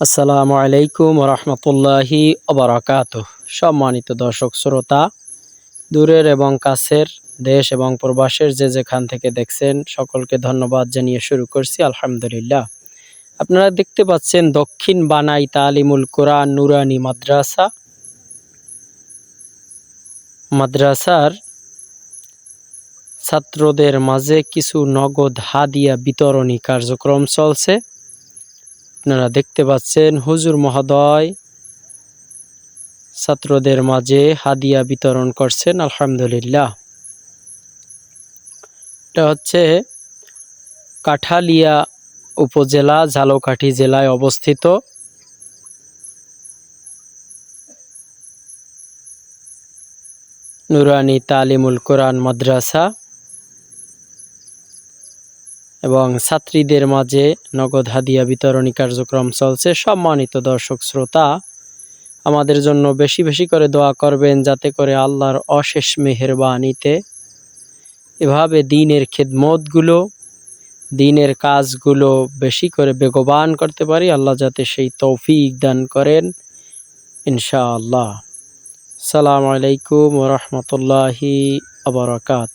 আসসালামু আলাইকুম রহমতুল্লাহি অবরাকাত সম্মানিত দর্শক, শ্রোতা, দূরের এবং কাছের দেশ এবং প্রবাসের যে যেখান থেকে দেখছেন, সকলকে ধন্যবাদ জানিয়ে শুরু করছি, আলহামদুলিল্লাহ। আপনারা দেখতে পাচ্ছেন দক্ষিণ বানাই তালিমুল কোরআন নুরানি মাদ্রাসা। মাদ্রাসার ছাত্রদের মাঝে কিছু নগদ হাদিয়া বিতরণী কার্যক্রম চলছে। আপনারা দেখতে পাচ্ছেন হুজুর মহোদয় ছাত্রদের মাঝে হাদিয়া বিতরণ করছেন, আলহামদুলিল্লাহ। এটা হচ্ছে কাঠালিয়া উপজেলা, ঝালকাঠি জেলায় অবস্থিত। নুরানি তালিমুল কোরআন মাদ্রাসা। এবং ছাত্রীদের মাঝে নগদ হাদিয়া বিতরণী কার্যক্রম চলছে। সম্মানিত দর্শক শ্রোতা, আমাদের জন্য বেশি বেশি করে দোয়া করবেন যাতে করে আল্লাহর অশেষ মেহেরবানিতে এভাবে দিনের খেদমতগুলো, দিনের কাজগুলো বেশি করে বেগবান করতে পারি। আল্লাহ যাতে সেই তৌফিক দান করেন, ইনশাআল্লাহ। সালাম আলাইকুম রহমতুল্লাহি আবরকাত